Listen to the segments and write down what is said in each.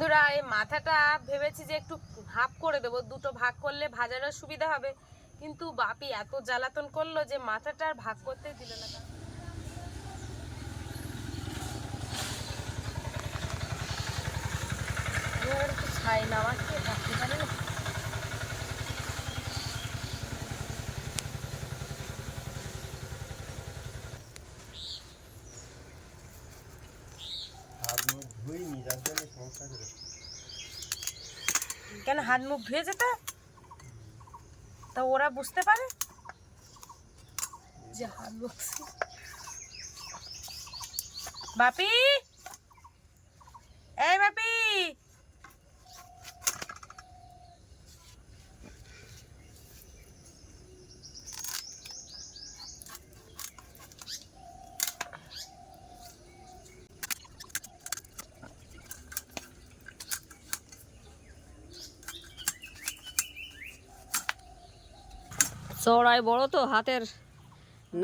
বন্ধুরা, এই মাথাটা ভেবেছি যে একটু হাফ করে দেবো, দুটো ভাগ করলে ভাজারও সুবিধা হবে। কিন্তু বাপি এত জ্বালাতন করল যে মাথাটা আর ভাগ করতে দিল না। ছাই নামাচ্ছে থাকতে পারে না হাত মুখ ধুইনি যার জন্য সমস্যা করে কেন হাত মুখ ধুয়ে যেতে? তা ওরা বুঝতে পারে? যে হাত মুখ বাপি? এই বাপি! চড়াই বড় তো, হাতের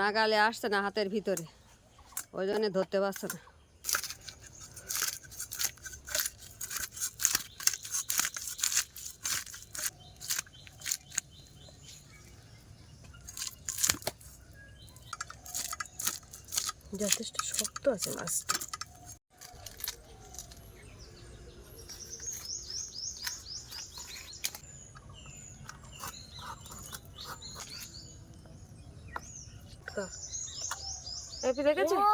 নাগালে আসছে না হাতের ভিতরে। ওই জন্য ধরতে পারছে না। যথেষ্ট শক্ত আছে মাছটা। এপি দেখেছি?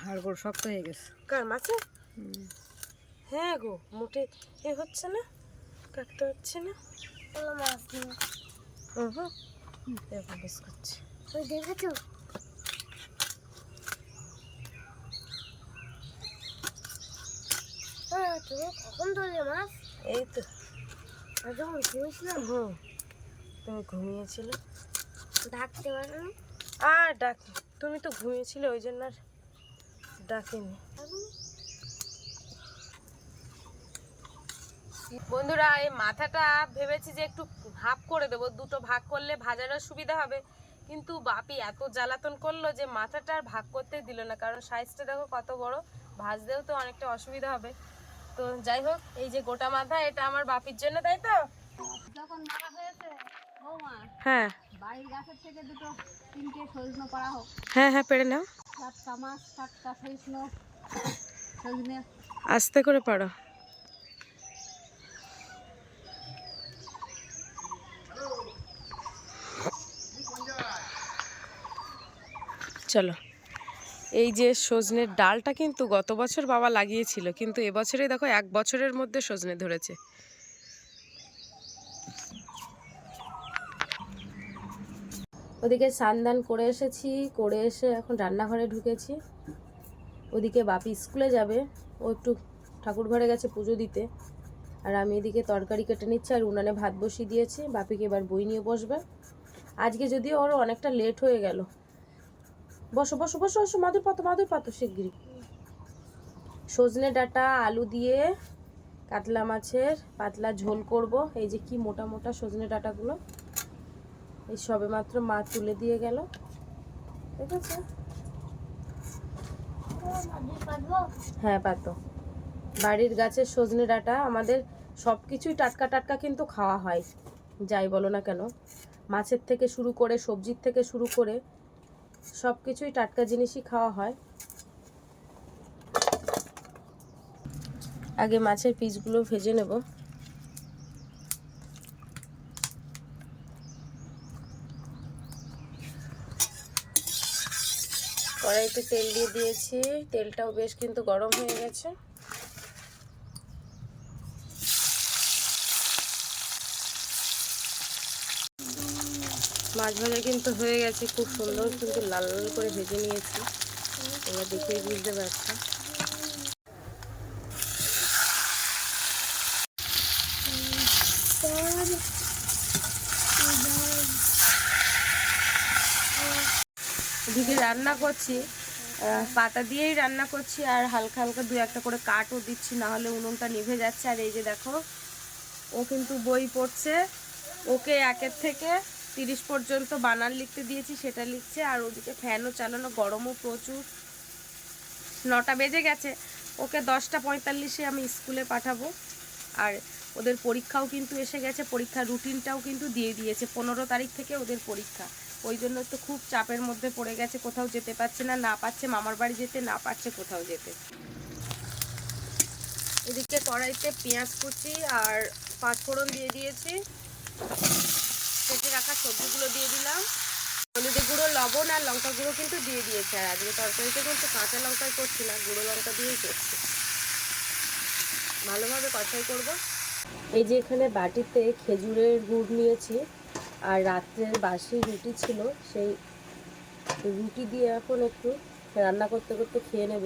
হাড়গোড় শক্ত হয়ে গেছে। কার মাছে হ্যাঁ গো মোটে এ হচ্ছে না কাটতে হচ্ছে না। এরকম বেশ করছে। দেখেছ? হ্যাঁ তুমি কখন ধরলে মাছ? এই তো। আর যখন ঘুমিয়েছিলাম হুম। তুমি ঘুমিয়েছিলে? ডাকতে পারো আর ডাক তুমি তো ঘুমিয়েছিলে ওই জন্য আর ডাকিনি। বন্ধুরা এই মাথাটা ভেবেছি যে একটু হাফ করে দেবো দুটো ভাগ করলে ভাজারও সুবিধা হবে। কিন্তু বাপি এত জ্বালাতন করল যে মাথাটা আর ভাগ করতে দিল না কারণ সাইজটা দেখো কত বড় ভাজতেও তো অনেকটা অসুবিধা হবে। তো যাই হোক এই যে গোটা মাথা এটা আমার বাপির জন্য তাই তো? হ্যাঁ। বাড়ির গাছের থেকে দুটো তিনটে সজনো পাড়া হোক। হ্যাঁ হ্যাঁ পেড়ে নাও। মাছ চারটা সজনো সজনে। আস্তে করে পারো। চলো। এই যে সজনের ডালটা কিন্তু গত বছর বাবা লাগিয়েছিল কিন্তু এবছরে দেখো এক বছরের মধ্যে সজনে ধরেছে। ওদিকে স্নান করে এসেছি, করে এসে এখন রান্নাঘরে ঢুকেছি। ওদিকে বাপি স্কুলে যাবে, ও একটু ঠাকুর ঘরে গেছে পুজো দিতে। আর আমি এদিকে তরকারি কেটে নিচ্ছি আর উনানে ভাত বসিয়ে দিয়েছি, বাপিকে এবার বই নিয়ে বসবে। আজকে যদিও ওর অনেকটা লেট হয়ে গেল। বসো বসো বসো বসো, মাদুর পাতো মাদুর পাতো শিগগিরি সজনে ডাঁটা, আলু দিয়ে কাতলা মাছের পাতলা ঝোল করব। এই যে কি মোটা মোটা সজনে ডাঁটাগুলো। এই সবে মাত্র মা তুলে দিয়ে গেল। ঠিক আছে? হ্যাঁ পাতো বাড়ির গাছের সজনে ডাঁটা আমাদের সব কিছুই টাটকা টাটকা কিন্তু খাওয়া হয়। যাই বলো না কেন? মাছের থেকে শুরু করে, সবজির থেকে শুরু করে সব কিছুই টাটকা জিনিসই খাওয়া হয়। আগে মাছের পিসগুলো ভেজে নেব। কড়াইতে তেল দিয়ে দিয়েছি। তেলটাও বেশ কিন্তু গরম হয়ে গেছে। মাছ ভাজা কিন্তু হয়ে গেছে, খুব সুন্দর কিন্তু লাল লাল করে ভেজে নিয়েছি। এবার দেখে বুঝতে পারছি। এদিকে রান্না করছি পাতা দিয়েই রান্না করছি আর হালকা হালকা দু একটা করে কাঠও দিচ্ছি না হলে উনুনটা নিভে যাচ্ছে। আর এই যে দেখো, ও কিন্তু বই পড়ছে, ওকে একের থেকে তিরিশ পর্যন্ত বানান লিখতে দিয়েছি, সেটা লিখছে। আর ওদিকে ফ্যানও চালানো, গরমও প্রচুর। নটা বেজে গেছে, ওকে দশটা পঁয়তাল্লিশে আমি স্কুলে পাঠাবো। আর ওদের পরীক্ষাও কিন্তু এসে গেছে, পরীক্ষার রুটিনটাও কিন্তু দিয়ে দিয়েছে, পনেরো তারিখ থেকে ওদের পরীক্ষা। ওই জন্য তো খুব চাপের মধ্যে পড়ে গেছে, কোথাও যেতে পারছে না না পাচ্ছে, মামার বাড়ি যেতে, না পারছে কোথাও যেতে। এদিকে কড়াইতে পেঁয়াজ কুচি আর পাঁচফোড়ন দিয়ে দিয়েছি। কেটে রাখা সবজিগুলো দিয়ে দিলাম। হলুদের গুঁড়ো, লবণ আর লঙ্কা গুঁড়ো কিন্তু দিয়ে দিয়েছে। আর আজকে তরকারিতে কিন্তু কাঁচা লঙ্কাই করছি না, গুঁড়ো লঙ্কা দিয়েই করছি। ভালোভাবে কষাই করব। এই যে এখানে বাটিতে খেজুরের গুড় নিয়েছি। আর রাত্রের বাসি রুটি ছিল, সেই রুটি দিয়ে এখন একটু রান্না করতে করতে খেয়ে নেব।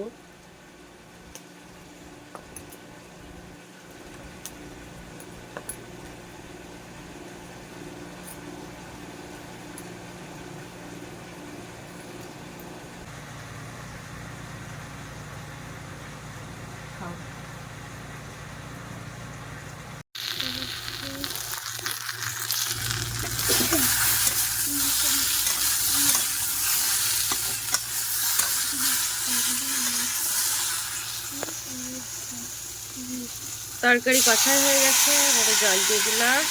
তরকারি কথাই হয়ে গেছে, এবারে জল দিয়ে দিলাম।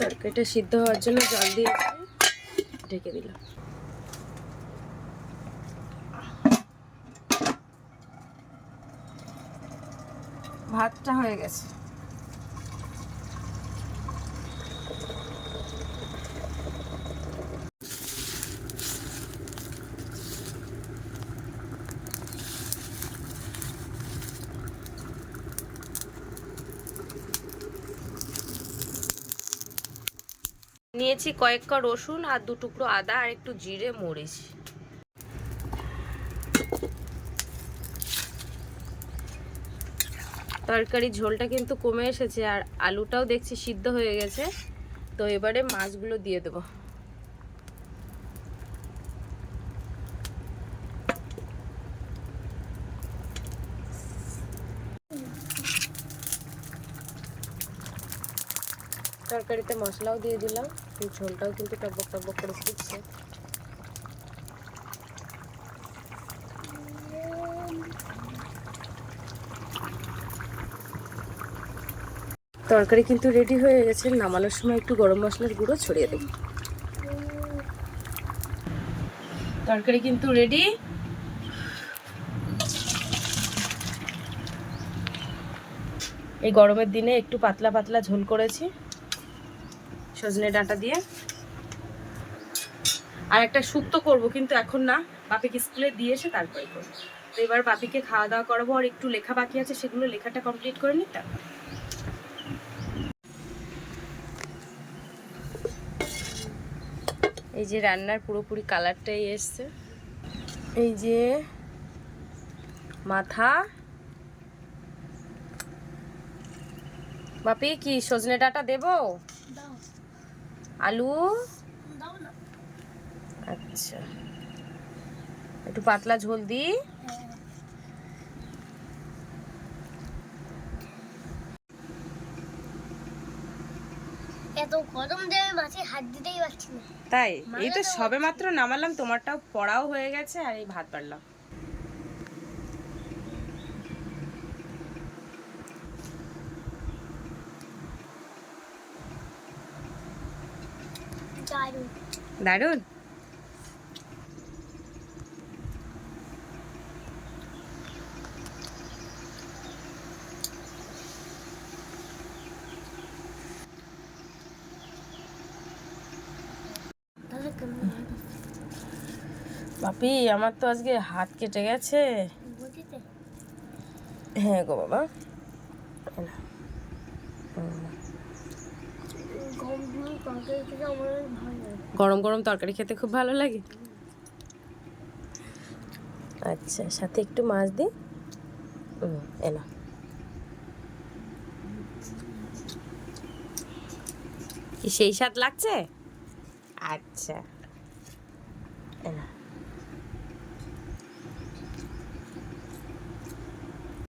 তরকারিটা সিদ্ধ হওয়ার জন্য জল দিয়ে ঢেকে দিলাম। ভাতটা হয়ে গেছে। নিয়েছি কয়েক ক রসুন আর দু টুকরো আদা আর একটু জিরে, মরিচ। তরকারি ঝোলটা কিন্তু কমে এসেছে আর আলুটাও দেখছি সিদ্ধ হয়ে গেছে। তো এবারে মাছগুলো দিয়ে দেবো। তরকারিতে মশলাও দিয়ে দিলাম। ঝোলটাও কিন্তু টকবক টকবক করে ফুটছে। তরকারি কিন্তু রেডি হয়ে গেছে। নামানোর সময় একটু গরম মশলার গুঁড়ো ছড়িয়ে দেব। তরকারি কিন্তু রেডি এই গরমের দিনে একটু পাতলা পাতলা ঝোল করেছি। সজনে ডাঁটা দিয়ে। আর একটা শুক্তো করব, কিন্তু এখন না, বাপিকে স্কুলে দিয়ে এসে তারপরে করব। তো এবার বাপিকে খাওয়া দাওয়া করাবো, আর একটু লেখা বাকি আছে, সেগুলো লেখাটা কমপ্লিট করে নিই, তারপর। এই যে রান্নার পুরোপুরি কালারটাই এসছে। এই যে মাথা। বাপি, কি সজনে ডাটা দেবো? আলু? আচ্ছা। একটু পাতলা ঝোল দিই এত গরম দেবে মাছে হাত দিতেই পারছি না। তাই? এই তো সবে মাত্র নামালাম তোমারটাও পড়াও হয়ে গেছে আর এই ভাত পারলাম দারুণ? বাপি আমার তো আজকে হাত কেটে গেছে। হ্যাঁ গো বাবা গম দিয়ে তরকারি খেতে আমার অনেক ভালো লাগে গরম গরম তরকারি খেতে খুব ভালো লাগে? আচ্ছা সাথে একটু মাছ দিই এনা কি সেই স্বাদ লাগছে? আচ্ছা। এনা